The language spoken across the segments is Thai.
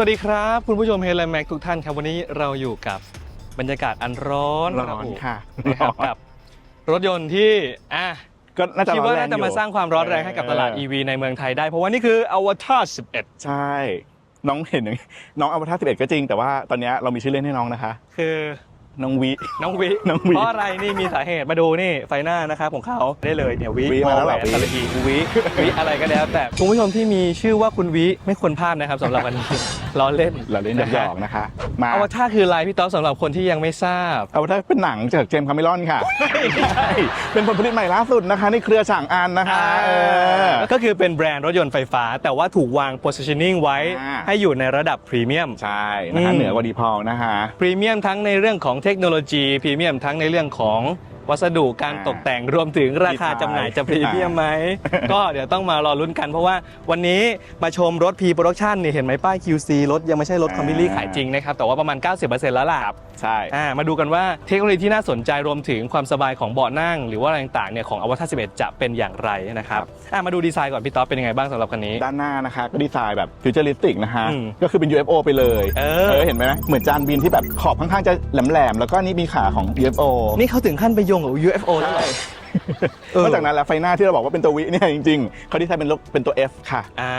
วัสดีครับ คุณผู้ชมเฮลแม็กทุกท่านครับ วันนี้เราอยู่กับบรรยากาศอันร้อนร้อนค่ะนะครับกับ รถยนต์ที่อะก็น่าจะคิดว่าร้อแน่าจะมาสร้างความร้อนแรงให้กับตลาดเออ EV ในเมืองไทยได้ เพราะว่านี่คือ Avatar 11 ใช่ น้องเห็นอย่างนี้น้องอวตาร11 ก็จริง แต่ว่าตอนนี้เรามีชื่อเล่นให้น้องนะคะ คือ น้องวิ น้องวิน้องวิ เพราะอะไรนี่มีสาเหตุมาดูนี่ไฟหน้านะครับของเขาได้เลยเนี่ยวิวิมาแล้วเหรอหนตะลีวิวิอะไรก็แล้ว แต่คุณผู้ชมที่มีชื่อว่าคุณวิไม่ควรพลาดนะครับสำหรับวันนี้ ล้อเล่นเราเล่นหยอกๆนะคะ มาอวตารคืออะไรพี่ต๊อบสำหรับคนที่ยังไม่ทราบอวตารเป็นหนังจากเจมส์คาเมรอนค่ะใช่เป็นผลผลิตใหม่ล่าสุดนะคะในเครือฉางอันนะคะเออ ก็คือเป็นแบรนด์รถยนต์ไฟฟ้า แต่ว่าถูกวาง positioning ไว้ อ่า ให้อยู่ในระดับพรีเมียม ใช่นะคะอืม เหนือกว่าดีพอลนะคะ พรีเมียมทั้งในเรื่องของเททคโนโลยีพรีเมียมทั้งในเรื่องของ วัสดุการอ่าตกแต่งรวมถึงราคาดีไซน์จำหน่ายจะพรีเมียมไหม ก็เดี๋ยวต้องมารอลุ้นกันเพราะว่าวันนี้มาชมรถ P Production นี่เห็นไหมป้าย QC รถยังไม่ใช่รถคอมมิลี่ขายจริงนะครับ แต่ว่าประมาณ 90%แล้วล่ะใช่อ่ามาดูกันว่าเทคโนโลยีที่น่าสนใจรวมถึงความสบายของเบาะนั่ง หรือว่าอะไรต่างๆเนี่ยของ Avatar 11 จะเป็นอย่างไรนะครับอ่ามาดูดีไซน์ก่อนพี่ต๊อบเป็นยังไงบ้างสำหรับคันนี้ ด้านหน้านะคะก็ดีไซน์แบบฟิวเจอริสติกนะคะอืมก็คือเป็น UFO ไปเลยเออเห็นไหมเหมือนจานบินที่แบบขอบข้างๆจะแหลมๆแล้วก็นี่มีขาของ UFO นี่เขาถึงขั้นไปโยงกับ UFO แล้วเหรอเออนอกจากนั้นแล้วไฟหน้าที่เราบอกว่าเป็นตัววิเนี่ยจริงๆเขาดีไซน์เป็นรูปเป็นตัว F ค่ะอ่า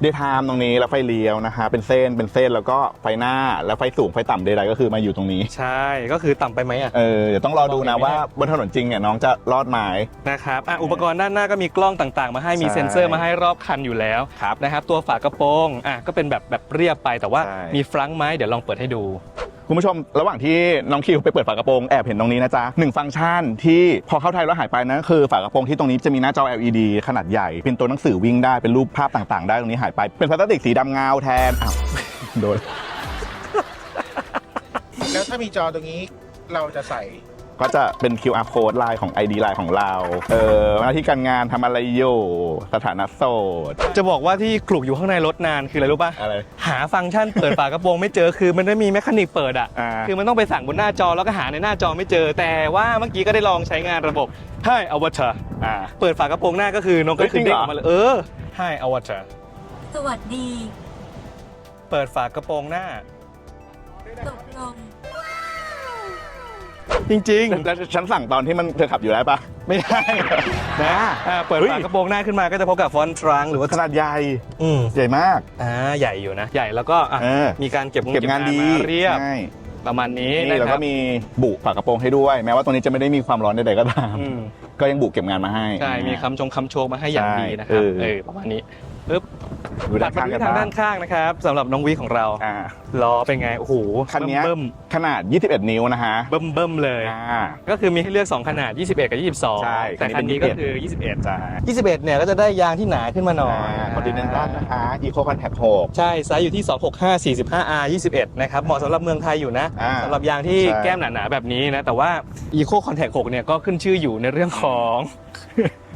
เดย์ไทม์ตรงนี้แล้วไฟเลี้ยวนะคะ เป็นเส้นเป็นเส้นแล้วก็ไฟหน้าแล้วไฟสูงไฟต่ำใดๆก็คือมาอยู่ตรงนี้ ใช่ก็คือต่ำไปไหมอะ เออเดี๋ยวต้องรอดูนะว่าบนถนนจริงเนี่ยน้องจะรอดไหม นะครับอะอุปกรณ์ด้านหน้าก็มีกล้องต่างๆ มาให้มีใช่เซ็นเซอร์มาให้รอบคันอยู่แล้วครับนะครับตัวฝากระโปรงอะก็เป็นแบบแบบเรียบไปแต่ว่าใช่ มีฟรังก์ไหมเดี๋ยวลองเปิดให้ดู คุณผู้ชมระหว่างที่น้องคิวไปเปิดฝากระโปรงแอบเห็นตรงนี้นะจ๊ะหนึ่งฟังก์ชันที่พอเข้าไทยแล้วหายไปนะคือฝากระโปรงที่ตรงนี้จะมีหน้าจอ LED ขนาดใหญ่ เป็นตัวหนังสือวิ่งได้เป็นรูปภาพต่างๆ ได้ตรงนี้หายไปเป็นพลาสติกสีดำเงาแทนอ้าวโดน แล้วถ้ามีจอตรงนี้เราจะใส่ ก็จะเป็น QR code ไลน์ของ ID ไลน์ของเรา เออหน้าที่การงานทำอะไรอยู่สถานะโสด จะบอกว่าที่กลุกอยู่ข้างในรถนานคืออะไรรู้ป่ะ อะไร หาฟังก์ชันเปิดฝากระโปรงไม่เจอคือมันไม่มีแมคานิกเปิดอะ อ่า คือมันต้องไปสั่งบนหน้าจอแล้วก็หาในหน้าจอไม่เจอ แต่ว่าเมื่อกี้ก็ได้ลองใช้งานระบบ Hi Avatar อ่า เปิดฝากระโปรงหน้าก็คือน้องก็เฮ้ยคือจริงเด้งเหรอออกมาเลยเออ Hi Avatar สวัสดี เปิดฝากระโปรงหน้า ตกลง จริงแล้วฉันสั่งตอนที่มันเธอขับอยู่ได้ปะๆไม่ได้ นะอ่าเปิดเฮ้ย ฝากระโปรงหน้าขึ้นมาก็จะพบกับฟอนต์ทรังก์หรือว่าขนาดใหญ่อืมใหญ่มาก อ่าใหญ่อยู่นะ ใหญ่แล้วก็อะเออ มีการเก็บเก็บงานดีมาเรียบใช่ประมาณนี้นี่นะแล้วครัก็บมีบุฝากระโปรงให้ด้วย แม้ว่าตัวนี้จะไม่ได้มีความร้อนใดๆก็ตาม อืมก็ยังบุเก็บงานมาให้ ใช่มีคำชงคำโชว์มาให้อย่างดีนะครับใช่เออ เออประมาณนี้ ปึ๊บดูด้านข้างกันทางบ้าด้างนข้างนะครับสำหรับน้องวิของเราอ่าล้อเป็นไง โอ้โหคันเนี้ยเบิ่มขนาด 21 นิ้วนะฮะ เบิ่มเบิ่มๆเลยอ่าก็คือมีให้เลือก 2 ขนาด 21 กับ 22 ใช่ แต่คันนี้ก็คือ 21จ้า21 เนี่ยก็จะได้ยางที่หนาขึ้นมาหน่อยคอนติเนนตัลนะคะอีโคคอนแทคหกใช่ไซส์อยู่ที่ 265 45 R 21 นะครับ เหมาะสำหรับเมืองไทยอยู่นะอ่าสำหรับยางที่ใช่แก้มหนาๆแบบนี้นะ แต่ว่า Eco Contact 6เนี่ยก็ขึ้นชื่ออยู่ในเรื่องของ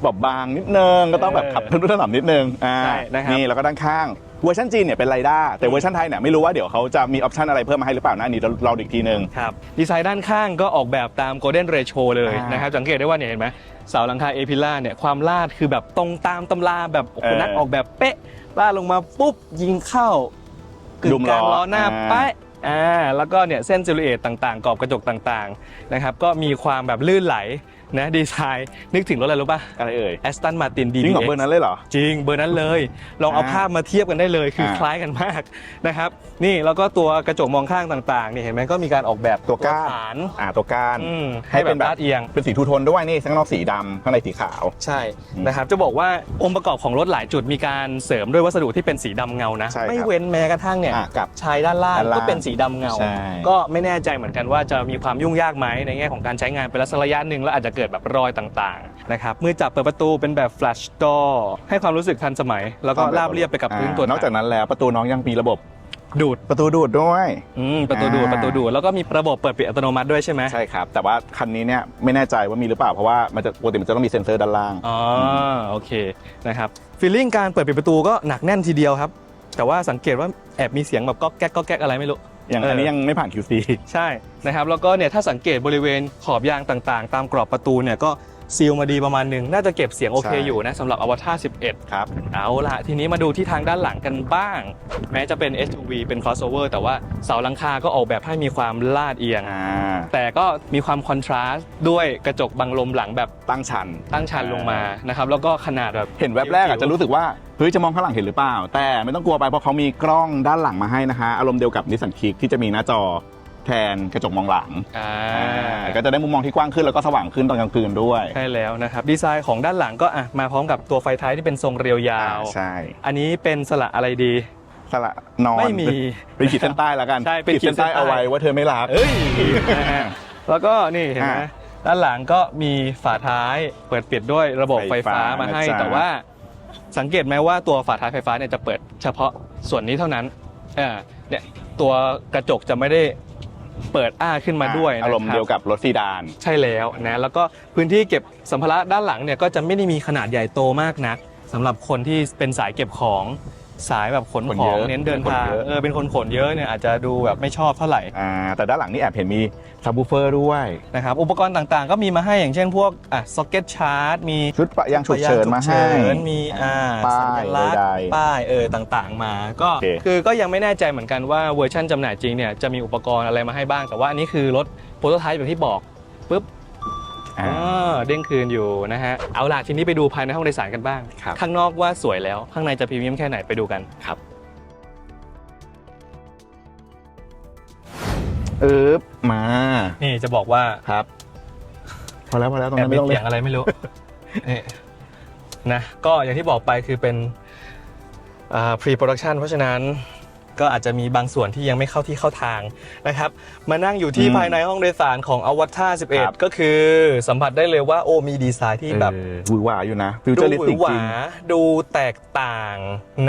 บอบบางนิดนึงก็ต้องแบบขับทะนุถนอมนิดนึงอ่าใช่นะครับ นี่แล้วก็ด้านข้างเวอร์ชันจีนเนี่ยเป็นไรด้าแต่เวอร์ชันไทยเนี่ยไม่รู้ว่าเดี๋ยวเขาจะมีออปชันอะไรเพิ่มมาให้หรือเปล่านะอันนี่เราเราอีกทีนึง ครับดีไซน์ด้านข้างก็ออกแบบตาม Golden Ratio เลยอ่านนะครับสังเกตได้ว่าเนี่ยเห็นไหมเสาหลังคาเอพิล่าเนี่ยความลาดคือแบบตรงตามตำราแบบโอ้โหเออนักออกแบบเป๊ะลาดลงมาปุ๊บยิงเข้ากึ่ดุงมกลางล้อล้อหน้าอ่า เป๊ะอ่าแล้วก็เนี่ยเส้นซิลูเอตต่างๆกรอบกระจกต่างๆนะครับก็มีความแบบลื่นไหล นะดีไซน์นึกถึงรถอะไรรู้ป่ะอะไรเอ่ยแอสตันมาตินดีจริงของเบอร์นั้นเลยเหรอ จริงเบอร์นั้นเลย ลองเอาอ่าภาพมาเทียบกันได้เลยคืออาคล้ายกันมากนะครับ นี่แล้วก็ตัวกระจกมองข้างต่างๆนี่เห็นไหมก็มีการออกแบบตัวก้านฐานอ่าตัวก้านอืมให้ให้เป็แบบนแบบลาดเอียงเป็นสีทูโทนด้วยนี่ข้างนอกสีดำข้างในสีขาว ใช่อืมนะครับจะบอกว่าองค์ประกอบของรถหลายจุดมีการเสริมด้วยวัสดุที่เป็นสีดำเงานะใช่ครับไม่เว้นแม้กระทั่งเนี่ยอะกับชายด้านล่างด้านล่างก็เป็นสีดำเงาใช่ก็ไม่แน่ใจเหมือนกันว่าจะมีความยุ่งยากไหมในแง่ของการใช้งานเป็นระยะหนึ่งแล้วอาจจะเกิดแบบรอยต่างๆนะครับมือจับเปิดประตูเป็นแบบ flash door ให้ความรู้สึกทันสมัย แล้วก็ราบเรียบไปกับพื้นตัวอ่านอกจากนั้นแล้วประตูน้องยังมีระบบดูดประตูดูดด้วย อืมประตูดูดอ่า ประตูดูดแล้วก็มีระบบเปิดปิดอัตโนมัติด้วยใช่ไหมใช่ครับ แต่ว่าคันนี้เนี่ยไม่แน่ใจว่ามีหรือเปล่า เพราะว่ามันจะปกติมันจะต้องมีเซ็นเซอร์ด้านล่าง อ๋อโอเคนะครับฟีลลิ่งการเปิดปิดประตูก็หนักแน่นทีเดียวครับ แต่ว่าสังเกตว่าแอบมีเสียงแบบก๊อกแก๊กก๊อกแก๊กอะไรไม่รู้ อย่างเอออัอันนี้ยังไม่ผ่าน QC ใช่นะครับแล้วก็เนี่ยถ้าสังเกตบริเวณขอบยางต่างๆ ตามกรอบประตูเนี่ยก็ ซีลมาดีประมาณหนึ่งน่าจะเก็บเสียงโอเคใช่ อยู่นะสำหรับอวตาร11 ครับ เอาละทีนี้มาดูที่ทางด้านหลังกันบ้าง แม้จะเป็น SUV เป็น crossover แต่ว่าเสาหลังคาก็ออกแบบให้มีความลาดเอียง อ่า แต่ก็มีความคอนทราสต์ด้วยกระจกบังลมหลังแบบตั้งชัน ตั้งชันลงมานะครับแล้วก็ขนาดแบบ เห็นแวบแรกอาจจะรู้สึกว่า เฮ้ย จะมองข้างหลังเห็นหรือเปล่า แต่ไม่ต้องกลัวไปเพราะเขามีกล้องด้านหลังมาให้นะคะอารมณ์เดียวกับนิสสันคิกที่จะมีหน้าจอ แทนกระจกมองหลังอ่าอ่าก็จะได้มุมมองที่กว้างขึ้นแล้วก็สว่างขึ้นตอนกลางคืนด้วยใช่แล้วนะครับ ดีไซน์ของด้านหลังก็อะมาพร้อมกับตัวไฟท้ายที่เป็นทรงเรียวยาวอ่าใช่อันนี้เป็นสละอะไรดี สละนอนไม่มีเป็นขีดเส้นใต้แล้วกันใช่เป็นขีดเส้นใต้ขีดเส้นใต้ เอาไว้ว่าเธอไม่รัก เอ้ยนะฮะแล้วก็นี่เห็นไหมอะด้านหลังก็มีฝาท้ายเปิดปิดด้วยระบบไฟไฟฟ้าฟ้ามาให้ นะจ๊ะ แต่ว่าสังเกตไหมว่าตัวฝาท้ายไฟฟ้าเนี่ยจะเปิดเฉพาะส่วนนี้เท่านั้นอ่าเนี่ยตัวกระจกจะไม่ได้ เปิดอ้าขึ้นมาด้วยนะคอารมณ์เดียวกับรถซีดาน ใช่แล้วนะแล้วก็พื้นที่เก็บสัมภาระด้านหลังเนี่ยก็จะไม่ได้มีขนาดใหญ่โตมากนักสำหรับคนที่เป็นสายเก็บของ สายแบบขนขนขเยองอะเน้นเดินทางขนเยอะ เออเป็นคนขนเยอะเนี่ยอาจจะดูแบบไม่ชอบเท่าไหร่อ่าแต่ด้านหลังนี่แอบเห็นมีซับวูเฟอร์ด้วย นะครับอุปกรณ์ต่างๆ ก็มีมาให้อย่างเช่นพวกอะซ็อกเก็ตชาร์จมีชุดปะยางฉุกเฉินมาให้ ฉุกเฉินมีอ่าป้ายสัญลักษณ์ใดๆป้ายเออต่างๆ มาก็โอเค คือก็ยังไม่แน่ใจเหมือนกันว่าเวอร์ชันจำหน่ายจริงเนี่ยจะมีอุปกรณ์อะไรมาให้บ้างแต่ว่าอันนี้คือรถโปรโตไทป์แบบที่บอกปุ๊บ อ่าอ่าเด้งคืนอยู่นะฮะ เอาล่ะทีนี้ไปดูภายในห้องโดยสารกันบ้าง ครับ ข้างนอกว่าสวยแล้ว ข้างในจะพรีเมียมแค่ไหนไปดูกันครับ เอ๊บมานี่จะบอกว่าครับ พอแล้วพอแล้วตรงแอบนั้นมีไม่ต้องเลเสียยงอะไรไม่รู้ นี่นะ ก็อย่างที่บอกไปคือเป็นอ่า pre production เพราะฉะนั้น ก็อาจจะมีบางส่วนที่ยังไม่เข้าที่เข้าทางนะครับมานั่งอยู่ที่อืมภายในห้องโดยสารของอวตารครับ 11 ก็คือสัมผัสได้เลยว่าโอ้มีดีไซน์ที่แบบ เออหวือหวาอยู่นะฟิวเจดูอริสหวืติอกหจริวาง ดูแตกต่าง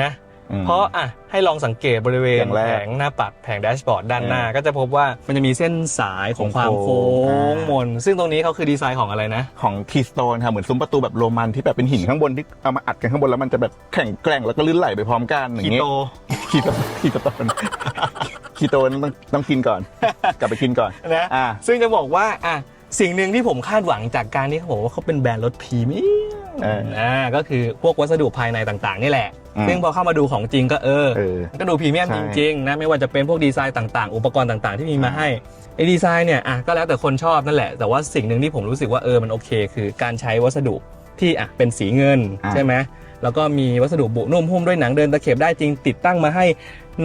นะ อืมเพราะอะให้ลองสังเกตบริเวณอย่างแรกแผงหน้าปัดแผงแดชบอร์ดด้านหน้าเออก็จะพบว่ามันจะมีเส้นสายของความโค้โค้ง งมน ซึ่งตรงนี้เขาคือดีไซน์ของอะไรนะ ของคีสโตนค่ะเหมือนซุ้มประตูแบบโรมันที่แบบเป็นหินข้างบนที่เอามาอัดกันข้างบนแล้วมันจะแบบแข็งแกร่งแล้วก็ลื่นไหลไปพร้อมกันอย่างคีเงี้ยโต คีโตคีโตนคีโตนต้องต้องกินก่อน กลับไปกินก่อนนะอ่าซึ่งจะบอกว่าอะสิ่งหนึ่งที่ผมคาดหวังจากการที่เขาบอกว่าเขาเป็นแบรนด์รถพรีเมียมเอออ่าก็คือพวกวัสดุภายในต่างๆ นี่แหละอืมซึ่งพอเข้ามาดูของจริงก็เออเออก็ดูพรีเมียมใช่จริงๆนะไม่ว่าจะเป็นพวกดีไซน์ต่างๆ อุปกรณ์ต่างๆ ที่มีมาให้ไอ้ดีไซน์เนี่ยอะก็แล้วแต่คนชอบนั่นแหละ แต่ว่าสิ่งหนึ่งที่ผมรู้สึกว่าเออมันโอเค คือการใช้วัสดุที่อะเป็นสีเงินอะใช่ไหม แล้วก็มีวัสดุบุนุ่มหุ้มด้วยหนังเดินตะเข็บได้จริงติดตั้งมาให้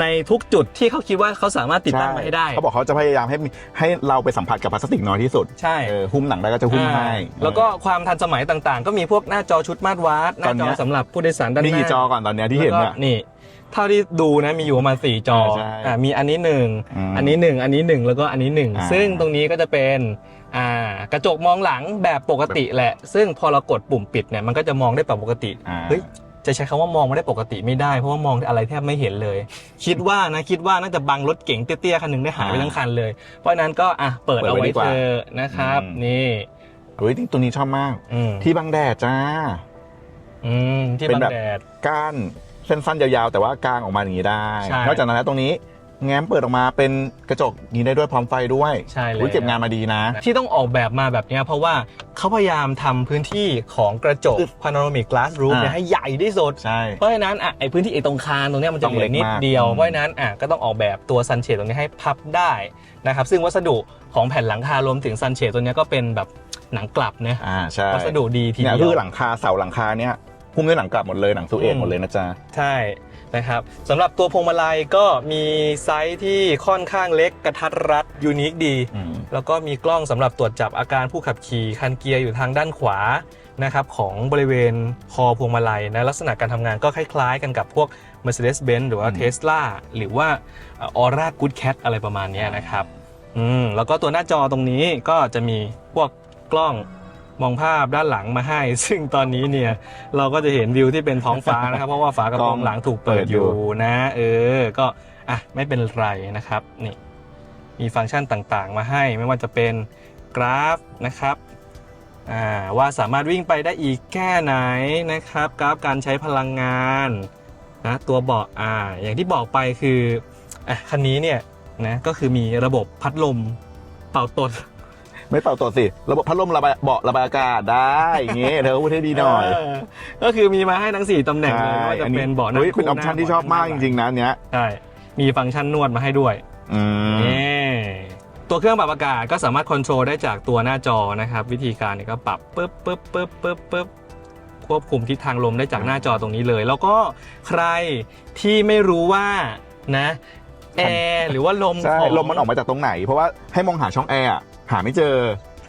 ในทุกจุดที่เขาคิดว่าเขาสามารถติดตั้งมาให้ได้ เขาบอกเขาจะพยายามให้มีให้เราไปสัมผัสกับพลาสติกน้อยที่สุดใช่เออหุ้มหนังได้ก็จะหุ้มให้อ่าแล้วก็ความทันสมัยต่างๆ ก็มีพวกหน้าจอชุดมาตรวัดหน้าตอนจเนี้อยสำหรับผู้โดยสารด้านหนี่น้ากี่จอก่อนตอนเนี้ยที่เห็นแล้วอะก็นี่เท่าที่ดูนะมีอยู่ประมาณ4จอใช่อ่ามีอันนี้หนึ่งอืมอันนี้หนึ่งอันนี้หนึ่งแล้วก็อันนี้หนึ่งอ่าซึ่งตรงนี้ก็จะเป็น อ่ากระจกมองหลังแบบปกติแหละ ซึ่งพอเรากดปุ่มปิดเนี่ยมันก็จะมองได้แบบปกติอ่า เฮ้ยจะใช้คำว่ามองไม่ได้ปกติไม่ได้เพราะว่ามองอะไรแทบไม่เห็นเลย คิดว่านะคิดว่าน่าจะบังรถเก๋งเตี้ยๆคันหนึ่งได้หายไปอ่าทั้งคันเลย เพราะฉะนั้นก็อะเปิดเปิดเอาไว้ไว้ดีกว่าเธอะนะครับอืมนี่เฮ้ยตัวนี้ชอบมาก อืมที่บังแดดจ้า อืมที่เป็นบังแบบ แดด ก้านเส้นสั้นยาวๆ แต่ว่ากางออกมาอย่างนี้ได้ ใช่ นอกจากนั้นแล้วตรงนี้ แง้มเปิดออกมาเป็นกระจกนี้ได้ด้วยพร้อมไฟด้วยใช่เลย อุ๊ยเก็บงานมาดีนะ ที่ต้องออกแบบมาแบบเนี้ยเพราะว่าเขาพยายามทำพื้นที่ของกระจก panoramic glass roof เนี่ยอ่าให้ใหญ่ที่สุด ใช่ เพราะฉะนั้นอะไอพื้นที่ไอตรงคานตรงเนี้ยมันจะต้องเหลืเล็อกนิดมากเดียวอืมเพราะฉะนั้นอะก็ต้องออกแบบตัวซันเชดตรงนี้ให้พับได้นะครับซึ่งวัสดุของแผ่นหลังคารวมถึงซันเชดตัวเนี้ยก็เป็นแบบหนังกลับนะอ่าใช่วัสดุดีทีเนี่ยเดีคืยวอหลังคาเสาหลังคาเนี่ยหุ้มด้วยหนังกลับหมดเลยหนังสูเอทอืม หมดเลยนะจ๊ะ ใช่ นะครับสำหรับตัวพวงมาลัยก็มีไซส์ที่ค่อนข้างเล็กกระทัดรัดยูนิคดี อืม แล้วก็มีกล้องสำหรับตรวจจับอาการผู้ขับขี่คันเกียร์อยู่ทางด้านขวานะครับของบริเวณคอพวงมาลัยนะลักษณะการทำงานก็คล้ายๆ กันกับพวก Mercedes-Benz หรือว่า อืม Tesla หรือว่าออร่า Good Cat อะไรประมาณเนี้ยนะครับ อืมแล้วก็ตัวหน้าจอตรงนี้ก็จะมีพวกกล้อง มองภาพด้านหลังมาให้ ซึ่งตอนนี้เนี่ยเราก็จะเห็นวิวที่เป็นท้องฟ้านะครับ เพราะว่าฝากระโปรงหลังถูกเปิดอยู่นะ เออ ก็อะไม่เป็นไรนะครับนี่มีฟังก์ชันต่างๆ มาให้ไม่ว่าจะเป็นกราฟนะครับอ่าว่าสามารถวิ่งไปได้อีกแค่ไหนนะครับ กราฟการใช้พลังงานนะตัวเบาะอ่าอย่างที่บอกไปคืออะคันนี้เนี่ยนะก็คือมีระบบพัดลมเป่าตด ไม่เป่าตัวสิ ระบบพัดลมระบายเบาะระบายอากาศได้อย่างงี้เธอพูดให้ดีหน่อย เก็คือมีมาให้ทั้ง 4ตำแหน่งเลยไม่ว่าจะเป็นเบาะนั่งฮ้ยคู่เป็นออปชั่นที่ชอบมากจริงๆนะอันเนี้ยๆใช่มีฟังก์ชันนวดมาให้ด้วยอืมนี่ตัวเครื่องปรับอากาศก็สามารถคอนโทรลได้จากตัวหน้าจอนะครับ วิธีการเนี่ยก็ปรับปึ๊บปึ๊บปึ๊บปึ๊บปึ๊บควบคุมทิศทางลมได้จากหน้าจอตรงนี้เลย แล้วก็ใครที่ไม่รู้ว่านะแอร์หรือว่าลมใช่ของ ลมมันออกมาจากตรงไหน เพราะว่าให้มองหาช่องแอร์อะ หาไม่เจอ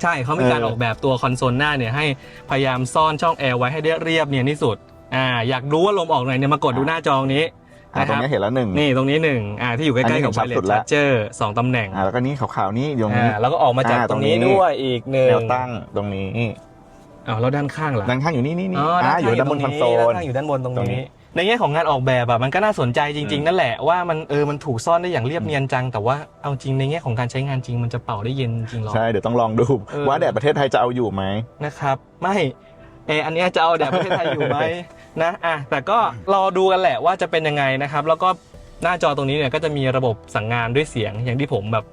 ใช่เขามีการเออออกแบบตัวคอนโซลหน้าเนี่ยให้พยายามซ่อนช่องแอร์ไว้ให้ได้เรียบเนียนที่สุดอ่าอยากรู้ว่าลมออกไหนเนี่ยมากดดูหน้าจอตรงนี้อ่านะตครงรับนี้เห็นแล้วหนึ่ง นี่ตรงนี้หนึ่งอ่าที่อยู่ใกอันล้นี้ๆกับเห็ไวนเลชัดสุสดแล้วชาร์เจอร์สองตำแหน่งอ่าแล้วก็นี่ขาวๆนี่อยู่ตรงนี้ อ่าแล้วก็ออกมาจากอ่าตรงนี้ตรงนี้ ด้วยอีกหนึ่งแนวตั้งตรงนี้อ้าวแล้วด้านข้างล่ะด้านข้างอยู่นี่นี่นี่อ๋ออ่าด้านอยู่ข้างด้านบนคอนโซล ด้านข้างอยู่ด้านบนตรงตรงนี้ นี้ ในแง่ของงานออกแบบอะมันก็น่าสนใจจริง ๆ นั่นแหละว่ามันเออมันถูกซ่อนได้อย่างเรียบเนียนจัง แต่ว่าเอาจริงในแง่ของการใช้งานจริงมันจะเป่าได้เย็นจริงหรอ ใช่ เดี๋ยวต้องลองดู เออ ว่าแดดประเทศไทยจะเอาอยู่ไหม นะครับไม่เอออันเนี้ยจะเอาแดดประเทศไทยอยู่ไหม นะอะแต่ก็รอดูกันแหละว่าจะเป็นยังไงนะครับ แล้วก็หน้าจอตรงนี้เนี่ยก็จะมีระบบสั่งงานด้วยเสียงอย่างที่ผมแบบ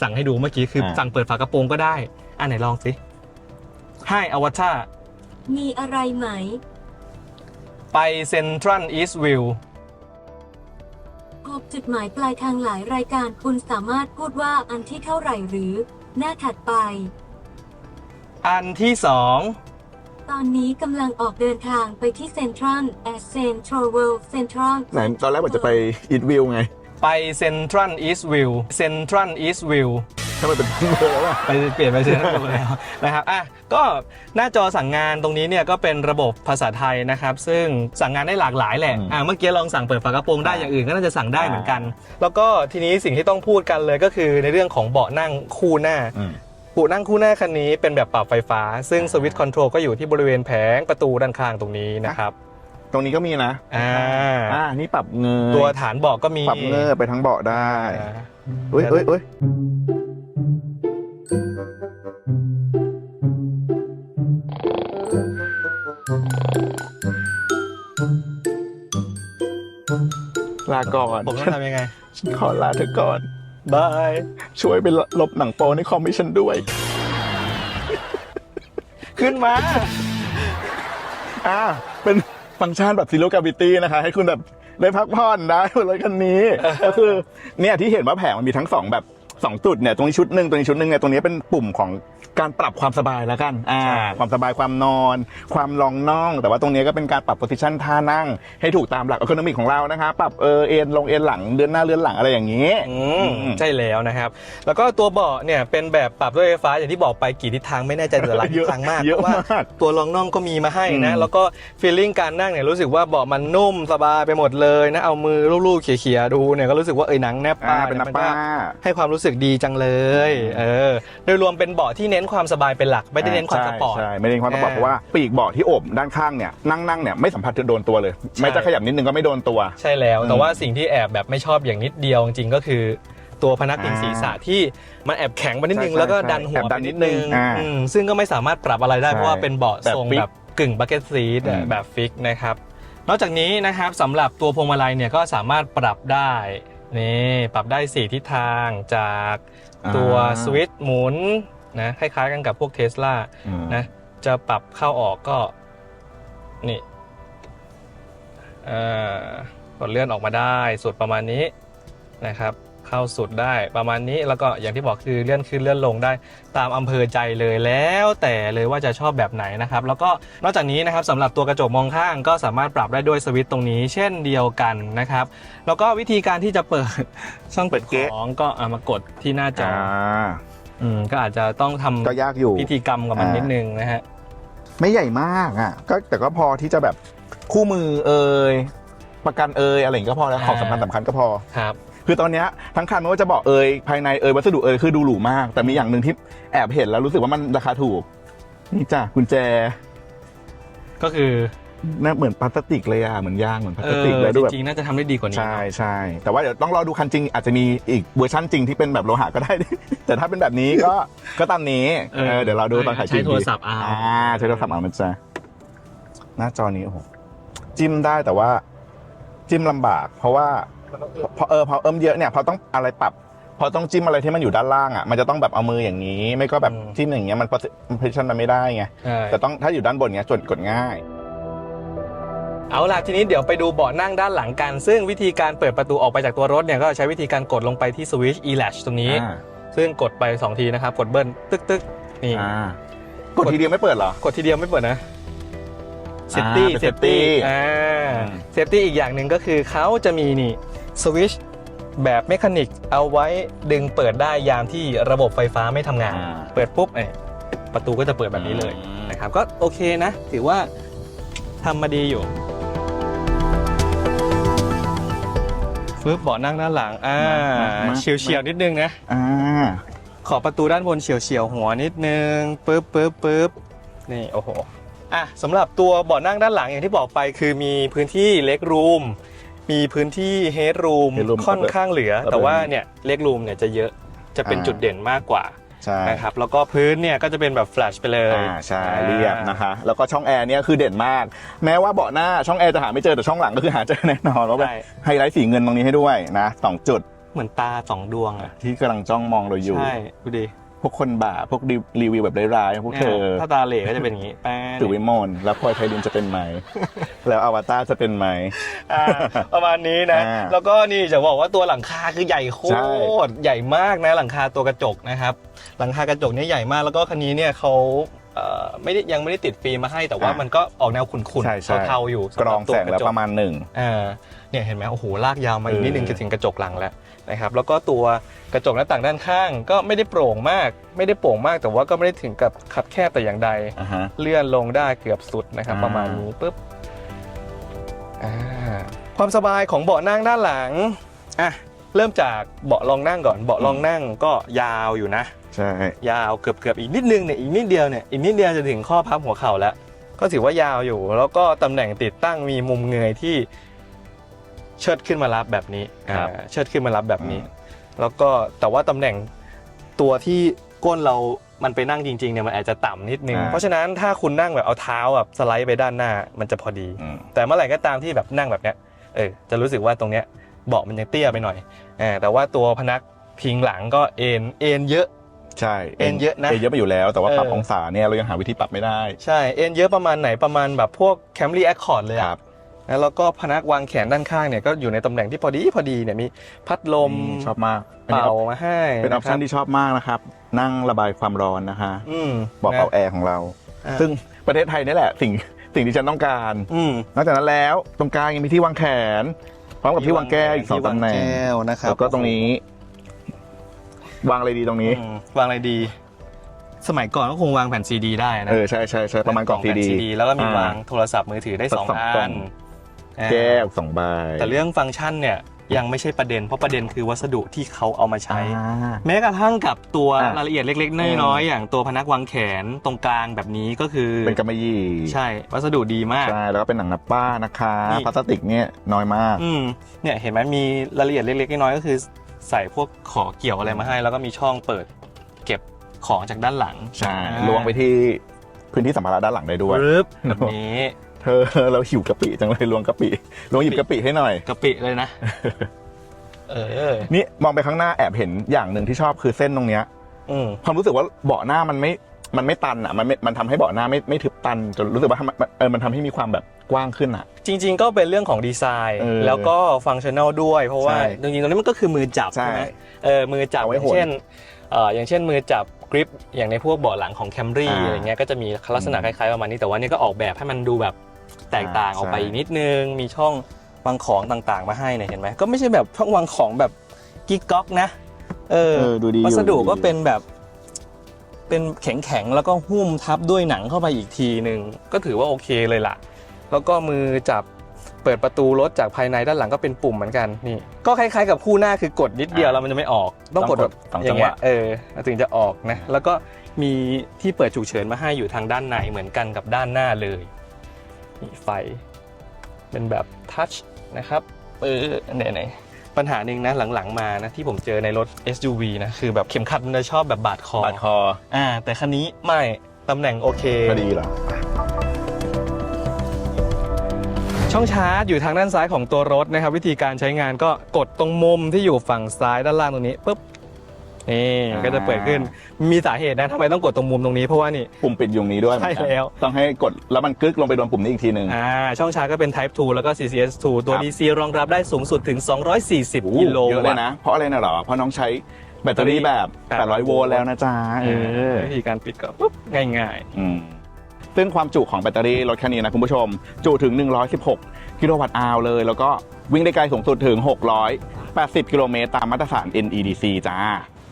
สั่งให้ดูเมื่อกี้คืออ่าสั่งเปิดฝากระโปรงก็ได้ อะไหนลองสิให้อวตารมีอะไรไหม ไปเซ็นทรัลอีสต์วิวพบจุดหมายปลายทางหลายรายการคุณสามารถพูดว่าอันที่เท่าไหร่หรือ หน้าถัดไป อันที่สองตอนนี้กำลังออกเดินทางไปที่เซ็นทรัลแอสเซนทรัลเวิลด์เซ็นทรัลไหนตอนแรกบอกจะไปอีทวิวไง ไปเซ็นทรัลอีสต์วิวเซ็นทรัลอีสต์วิว ถ้ามันเป็นทั้งเบอร์แล้วอะไปเปลี่ยนไปเซ็นทรัลแล้วนะครับอะก็หน้าจอสั่งงานตรงนี้เนี่ยก็เป็นระบบภาษาไทยนะครับ ซึ่งสั่งงานได้หลากหลายแหละอะเมื่อกี้ลองสั่งเปิดฝากระโปรงได้อย่างอื่นก็น่าจะสั่งได้เหมือนกัน แล้วก็ทีนี้สิ่งที่ต้องพูดกันเลยก็คือในเรื่องของเบาะนั่งคู่หน้าอืมเบุนั่งคู่หน้าคันนี้เป็นแบบปรับไฟฟ้า ซึ่งสวิตช์คอนโทรลก็อยู่ที่บริเวณแผงประตูด้านข้างตรงนี้นะครับ ตรงนี้ก็มีนะ อ่าอ่านี่ปรับเงยตัวฐานเบาะก็มี ปรับเงยไปทั้งเบาะได้อ่าเอ้ยเอ้ยเอ้ย ลาก่อน ผมต้องทำยังไง ขอลาเธอก่อน บาย ช่วยไปลบหนังโปในคอมให้ฉันด้วย ขึ้นมา อ่า เป็นฟังก์ชันแบบ zero gravity นะคะ ให้คุณแบบได้พักผ่อนได้บนรถคันนี้ ก็คือเนี่ยที่เห็นว่าแผงมันมีทั้งสองแบบสองจุดเนี่ยตรงนี้ชุดหนึ่งตรงนี้ชุดหนึ่งเนี่ยตรงนี้เป็นปุ่มของ การปรับความสบายแล้วกันอ่าใช่ความสบายความนอน ความรองน่อง แต่ว่าตรงนี้ก็เป็นการปรับ position ท่านั่ง ให้ถูกตามหลัก economic ของเรานะคะปรับเออเอ็นลงเอ็นหลังเดือนหน้าเดือนหลังอะไรอย่างนี้อืมอืมใช่แล้วนะครับ แล้วก็ตัวเบาะเนี่ยเป็นแบบปรับด้วยไฟฟ้าอย่างที่บอกไปกี่ทิศทางไม่แน่ใจแต่ละทิศทางมากเยอะพราว่มากตัวรองน่องก็มีมาให้นะอืมแล้วก็ฟีลลิ่งการนั่งเนี่ยรู้สึกว่าเบาะมันนุ่มสบายไปหมดเลยนะเอามือลูบๆเขี่ยๆดูเนี่ยก็รู้สึกว่าเอ้ยหนังแนบอ่าปาเป็นยนับมัก็ป้าให้ความรู้สึกดีจังเลยเออโดยรวมเป็นเบาะที่เน้นความสบายเป็นหลัก ไม่ได้เน้นความสปอร์ตใช่ใช่ไม่ได้เน้นความสปอร์ตอ่าเพราะว่าปีกเบาะที่โอบด้านข้างเนี่ยนั่งนั่งเนี่ยไม่สัมผัสโดนตัวเลยใช่ไม่จะขยับนิดนึงก็ไม่โดนตัว ใช่แล้ว แต่อืมว่าสิ่งที่แอบแบบไม่ชอบอย่างนิดเดียวจริงๆก็คือตัวพนักพิงศีรษะที่มันแอบแข็งไปนิดนึงใช่แล้วก็ใช่ดันหัแอวบดัไปนนินิดดนึนึงงอ่าอืมซึ่งก็ไม่สามารถปรับอะไรได้ใช่เพราะว่าเป็นเบาะแบบทรงฟิกแบบกึ่งบักเก็ตซีทอืมแบบฟิกนะครับ นอกจากนี้นะครับสำหรับตัวพวงมาลัยเนี่ยก็สามารถปรับได้นี่ปรับได้ 4 ทิศทางจากตัวสวิตช์หมุน นะคล้ายๆกันกับพวกเทสลาอืมนะจะปรับเข้าออกก็นี่เอ่อกดเลื่อนออกมาได้สุดประมาณนี้นะครับเข้าสุดได้ประมาณนี้แล้วก็อย่างที่บอกคือเลื่อนขึ้นเลื่อนลงได้ ตามอำเภอใจเลยแล้วแต่เลยว่าจะชอบแบบไหนนะครับแล้วก็นอกจากนี้นะครับสำหรับตัวกระจกมองข้างก็สามารถปรับได้ด้วยสวิตช์ตรงนี้ เช่นเดียวกันนะครับ แล้วก็วิธีการที่จะเปิดช่องเปิดเก๊ะของก็เอามากดที่หน้าจอ อ่าอืมก็อาจจะต้องทำก็ยากอยู่ พิธีกรรมกับมันอ่านิ นิดนึงนะฮะ ไม่ใหญ่มากอะก็แต่ก็พอที่จะแบบคู่มือเอ่ยประกันเอ่ยอะไรอย่างงี้ก็พอแล้วอ่าของสำคัญสำคัญก็พอ ครับ คือตอนเนี้ยทั้งคันไม่ว่าจะบอกเอ่ยภายในเอ่ยวัสดุเอ่ยคือดูหรูมาก แต่มีอย่างหนึ่งที่แอบเห็นแล้วรู้สึกว่ามันราคาถูก นี่จ้ะกุญแจ ก็คือ น่าเหมือนพลาสติกเลยอะเหมือนยางเหมือนพลาเอสอติกแล้วดูแบบจริงๆน่าจะทำได้ดีกว่านี้ใช่เนอะใช่แต่ว่าเดี๋ยวต้องรอดูคันจริง อาจจะมีอีกเวอร์ชั่นจริงที่เป็นแบบโลหะก็ได้ แต่ถ้าเป็นแบบนี้ก็ก็ตามนี้เออเดี๋ยวเราดูตอนขายจริงใช้โทรศัพท์เอาอ่าใช้โทรศัพท์เอานะจ๊ะหน้าจอนี้โอ้โหจิ้มได้แต่ว่า จิ้มลำบาก เพราะว่าพอเออพอเอิมเยอะเนี่ยพอต้องอะไรปรับพพอต้องจิ้มอะไรที่มันอยู่ด้านล่างอะมันจะต้องแบบเอามืออย่างนี้ ไม่ก็แบบอืมจิ้มอย่างเงี้ยมันพอเพชันมันไม่ได้ไง ใช่แต่ต้องถ้าอยู่ด้านบนเงี้ยจดกดง่าย เอาล่ะทีนี้เดี๋ยวไปดูเบาะนั่งด้านหลังกัน ซึ่งวิธีการเปิดประตูออกไปจากตัวรถเนี่ยก็ใช้วิธีการกดลงไปที่สวิตช์ e-latch ตรงนี้ อ่าซึ่งกดไป 2 ทีนะครับ กดเบิ้ลตึกตึกนี่ อ่ากดทีเดียวไม่เปิดเหรอ กดทีเดียวไม่เปิดนะอ่า safety เป็น safety safety อ่าอืม safety อีกอย่างหนึ่งก็คือเขาจะมีนี่สวิตช์แบบเมคานิกเอาไว้ดึงเปิดได้ยามที่ระบบไฟฟ้าไม่ทำงาน อ่า เปิดปุ๊บเอ้ยประตูก็จะเปิดแบบนี้เลยอืมนะครับ ก็โอเคนะ ถือว่า ทำมาดีอยู่ฟึบเบาะนั่งด้านหลัง อ่าเฉียวเฉียวๆนิดนึงนะ อ่า ขอบประตูด้านบนเฉียวเฉียวๆหัวนิดนึงปึ๊บปึ๊บปึ๊บนี่โอ้โหอะสำหรับตัวเบาะนั่งด้านหลังอย่างที่บอกไป คือมีพื้นที่เล็กรูมมีพื้นที่เฮดรูม headroom ค่อนข้างเหลือระเบิดแต่ว่าเนี่ยเล็กรูมเนี่ยจะเยอะจะเป็นอ่า จุดเด่นมากกว่า ใช่ นะครับแล้วก็พื้นเนี่ยก็จะเป็นแบบแฟลชไปเลยอ่าใช่เรียบนะคะ แล้วก็ช่องแอร์เนี่ยคือเด่นมาก แม้ว่าเบาะหน้าช่องแอร์จะหาไม่เจอแต่ช่องหลังก็คือหาเจอแน่นอนแล้วแบบใช่ไฮไลท์สีเงินตรงนี้ให้ด้วยนะสองจุดเหมือนตาสองดวงอะที่กำลังจ้องมองเราอยู่ ใช่ดูดิ พวกคนบ่าพวกรีวิวแบบร้ายๆพวกเธอนี่ยถ้าตาเหล่ก็จะเป็นอย่างนี้แป้งถือวิมลแล้วพลอยไทยดินจะเป็นไหม แล้วอวตารจะเป็นไหมอ่าประมาณนี้นะอ่าแล้วก็นี่จะบอกว่าตัวหลังคาคือใหญ่โคใช่ตรใหญ่มากนะหลังคาตัวกระจกนะครับ หลังคากระจกเนี่ยใหญ่มากแล้วก็คันนี้เนี่ยเขาเอ่อไม่ได้ยังไม่ได้ติดฟิล์มมาให้แต่ว่ามันก็ออกแนวขุ่นใช่ใช่ๆเทาๆอยู่กรองแสงแล้วประมาณหนึ่งอ่าเนี่ยเห็นไหมโอ้โหลากยาวมาอีกนิดนึงเออจะถึงกระจกหลังแล้ว นะครับแล้วก็ตัวกระจกหน้าต่างด้านข้าง ก็ไม่ได้โปร่งมาก ไม่ได้โปร่งมากแต่ว่าก็ไม่ได้ถึงกับคับแคบแต่อย่างใด อ่าฮะ เลื่อนลงได้เกือบสุดนะครับ อ่า ประมาณนี้ปุ๊บอ่าความสบายของเบาะนั่งด้านหลังอะเริ่มจากเบาะรองนั่งก่อน เบาะรองนั่งก็ยาวอยู่นะ ใช่ยาวเกือบเกือบอีกนิดนึงเนี่ยอีกนิดเดียวเนี่ยอีกนิดเดียวจะถึงข้อพับหัวเข่าแล้ว ก็ถือว่ายาวอยู่ แล้วก็ตำแหน่งติดตั้งมีมุมเงยที่ เชิดขึ้นมารับแบบนี้อ่าเชิดขึ้นมารับแบบนี้ แล้วก็แต่ว่าตำแหน่งตัวที่ก้นเรามันไปนั่งจริงๆเนี่ยมันอาจจะต่ำนิดนึง อ่า เพราะฉะนั้นถ้าคุณนั่งแบบเอาเท้าแบบสไลด์ไปด้านหน้ามันจะพอดี อืม แต่เมื่อไหร่ก็ตามที่แบบนั่งแบบเนี้ย เออ จะรู้สึกว่าตรงเนี้ยเบาะมันยังเตี้ยไปหน่อยอ่าแต่ว่าตัวพนักพิงหลังก็เอ็นเอ็นเยอะ ใช่เอ็นเยอะนะเอ็นเยอะไปอยู่แล้วแต่ว่าปรับเออ องศาเนี่ยเรายังหาวิธีปรับไม่ได้ ใช่ เอ็นเยอะประมาณไหนประมาณแบบพวก Camry Accord เลยคอะรับ นะแล้วก็พนักวางแขนด้านข้างเนี่ยก็อยู่ในตำแหน่งที่พอดีพอดีเนี่ยมีพัดลมอืมชอบมากอันนี้เป่ามาให้เป็นออปชั่นนะคที่ชอบมากนะครับ นั่งระบายความร้อนนะคะอืมบอกเป่านะแอร์ของเราอ่าซึ่งประเทศไทยนี่แหละสิ่งสิ่งที่ฉันต้องการ อืม นอกจากนั้นแล้วตรงกลางยังมีที่วางแขน พร้อมกับที่วางแก้วอีกสองตำแหน่งที่วาก้วนะครับแล้วก็ตรงนี้ วางอะไรดีตรงนี้ อืมวางอะไรดี สมัยก่อนก็คงวางแผ่นซีดีได้นะเออใช่ใช่ใช่ประมาณกล่องซีแผ่นดีซีดีแล้วก็มีวางโทรศัพท์มือถือได้สองสองอักล่อนงอ่า แก้วสองใบแต่เรื่องฟังก์ชันเนี่ยยังไม่ใช่ประเด็น เพราะประเด็นคือวัสดุที่เขาเอามาใช้อ่าแม้กระทั่งกับตัวอะรายละเอียดเล็ก ๆ น้อยๆอย่างตัวพนักวางแขนตรงกลางแบบนี้ก็คือเป็นกำมะหยี่ใช่วัสดุดีมากใช่แล้วก็เป็นหนังนับป้านะคะนี่พลาสติกเนี่ยน้อยมากอืมเนี่ยเห็นไหมมีรายละเอียดเล็กๆน้อยๆก็คือ ใส่พวกขอเกี่ยวอะไรมาให้ แล้วก็มีช่องเปิดเก็บของจากด้านหลังใช่อ่าลวงไปที่พื้นที่สัมภาระด้านหลังได้ด้วยปึ๊บแบบนี้ เธอเราหิวกะปิจังเลยลวงกะปิลวงหยิบกะปิให้หน่อย กะปิเลยนะ เออ นี่มองไปข้างหน้าแอบเห็นอย่างหนึ่งที่ชอบคือเส้นตรงเนี้ยอืมความรู้สึกว่าเบาะหน้ามันไม่มันไม่ตันอะมันไม่มันทำให้เบาะหน้าไม่ไม่ถึบตันจนรู้สึกว่ามันเออมันทำให้มีความแบบกว้างขึ้นอะ จริง ๆ ก็เป็นเรื่องของดีไซน์ เออแล้วก็ฟังชั่นแนลด้วย เพราะว่าใช่จริงๆตรงนี้มันก็คือมือจับใช่ใช่ไหมเออมือจับเอาอไว้ย่างหนเช่นเอ่ออย่างเช่นมือจับกริปอย่างในพวกเบาะหลังของ Camry อ่า อะไรเงี้ยก็จะมีลักษณะคล้ายๆประมาณนี้แต่ว่านี่ก็ออกแบบให้มันดูแบบ แตกต่างอ่าออกไปใช่อีกนิดนึง มีช่องวางของต่างๆ มาให้เนี่ยเห็นไหมก็ไม่ใช่แบบช่องวางของแบบกิ๊กก๊อกนะ เออเออดูดีอยู่วัสดุก็ดูดีเป็นแบบ เป็นแข็งๆ แล้วก็หุ้มทับด้วยหนังเข้าไปอีกทีหนึ่งก็ถือว่าโอเคเลยล่ะ แล้วก็มือจับเปิดประตูรถจากภายในด้านหลังก็เป็นปุ่มเหมือนกันนี่ ก็คล้ายๆกับคู่หน้าคือกดนิดเดียวอ่าแล้วมันจะไม่ออก ต้องกดต้องกดแบบสองอจัย่างงหเงี้วะยเออแล้วถึงจะออกนะแล้วก็มีที่เปิดฉุกเฉินมาให้อยู่ทางด้านในเหมือนกันกับด้านหน้าเลย นี่ไฟ เป็นแบบทัชนะครับเออไหนๆปัญหาหนึ่งนะหลังๆมานะที่ผมเจอในรถ SUV นะคือแบบเข็มขัดมันจะชอบแบบบาดคอ บาดคออ่า แต่คันนี้ไม่ตำแหน่งโอเคพอดีเหรอช่องชาร์จอยู่ทางด้านซ้ายของตัวรถนะครับ วิธีการใช้งานก็กดตรงมุมที่อยู่ฝั่งซ้ายด้านล่างตรงนี้ปุ๊บ นี่อ่า ก็จะเปิดขึ้นมีสาเหตุนะทำไมต้องกดตรงมุมตรงนี้เพราะว่านี่ ปุ่มปิดอยู่ตรงนี้ด้วยใช่แล้ว ต้องให้กดแล้วมันกึกลงไปโดนปุ่มนี้อีกทีหนึ่ง อ่าช่องชาร์จก็เป็น Type 2 แล้วก็ CCS 2 ตัว ครับ DC รองรับได้สูงสุดถึง 240โอ้โหกิโลเยอะเลวัยตต์ นะ เพราะอะไรนะเหรอ เพราะน้องใช้แบตเตอรี่แบบ 800 โวลต์แล้วนะจ๊ะเออวิธีการปิดก็ปุ๊บง่ายอืมซึ่งความจุของแบตเตอรี่รถคันนี้นะคุณผู้ชม จุถึง 116 กิโลวัตต์อาวเลย แล้วก็วิ่งได้ไกลสูงสุดถึง 680 กิโลเมตรตามมาตรฐาน NEDC จ้า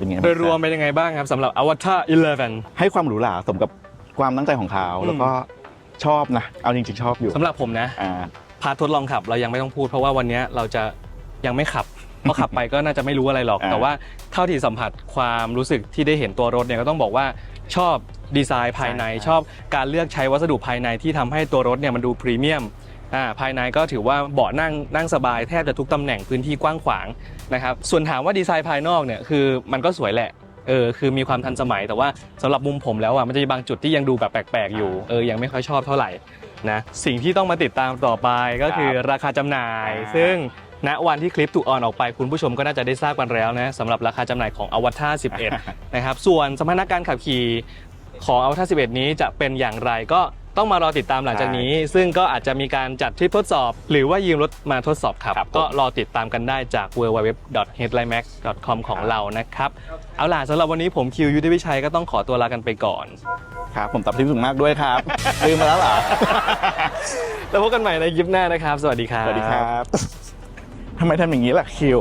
เป็นไงๆบ้างโดยรวมเป็นยังไงบ้างครับสำหรับ Avatar 11 ให้ความหรูหราสมกับความตั้งใจของเขาอืมแล้วก็ชอบนะ เอาจริงๆชอบอยู่สำหรับผมนะอ่า พาร์ททดลองขับเรายังไม่ต้องพูด เพราะว่าวันนี้เราจะยังไม่ขับ เพราะขับไปก็น่าจะไม่รู้อะไรหรอก อ่าแต่ว่าเท่าที่สัมผัสความรู้สึกที่ได้เห็นตัวรถเนี่ยก็ต้องบอกว่าชอบดีไซน์ภายในชอบการเลือกใช้วัสดุภายในที่ทำให้ตัวรถเนี่ยมันดูพรีเมียม อ่าภายในก็ถือว่าเบาะนั่งนั่งสบายแทบจะทุกตำแหน่งพื้นที่กว้างขวางนะครับส่วนถามว่าดีไซน์ภายนอกเนี่ยคือมันก็สวยแหละเออคือมีความทันสมัยแต่ว่าสำหรับมุมผมแล้วอะมันจะมีบางจุดที่ยังดูแบบแปลกๆอยู่เออยังไม่ค่อยชอบเท่าไหร่นะสิ่งที่ต้องมาติดตามต่อไปก็คือราคาจำหน่ายอ่าซึ่งณวันที่คลิปถูกออนออกไปคุณผู้ชมก็น่าจะได้ทราบกันแล้วนะสำหรับราคาจำหน่ายของ Avatar 11 นะครับส่วนสมรรถนะการขับขี่ของ Avatar 11 นี้จะเป็นอย่างไรก็ ต้องมารอติดตามหลังจากนี้ ซึ่งก็อาจจะมีการจัดทริปทดสอบ หรือว่ายืมรถมาทดสอบขับครับผมก็รอติดตามกันได้จาก www.headlinemax.com ของเรานะครับ เอาล่ะสำหรับวันนี้ผมคิวยุทธวิชัยก็ต้องขอตัวลากันไปก่อน ครับ ผมตับทิพย์สูงมากด้วยครับ ลืมมาแล้วเหรอ แล้วพบกันใหม่ในคลิปหน้านะครับ สวัสดีครับ สวัสดีครับทำไมทำอย่างนี้ล่ะคิว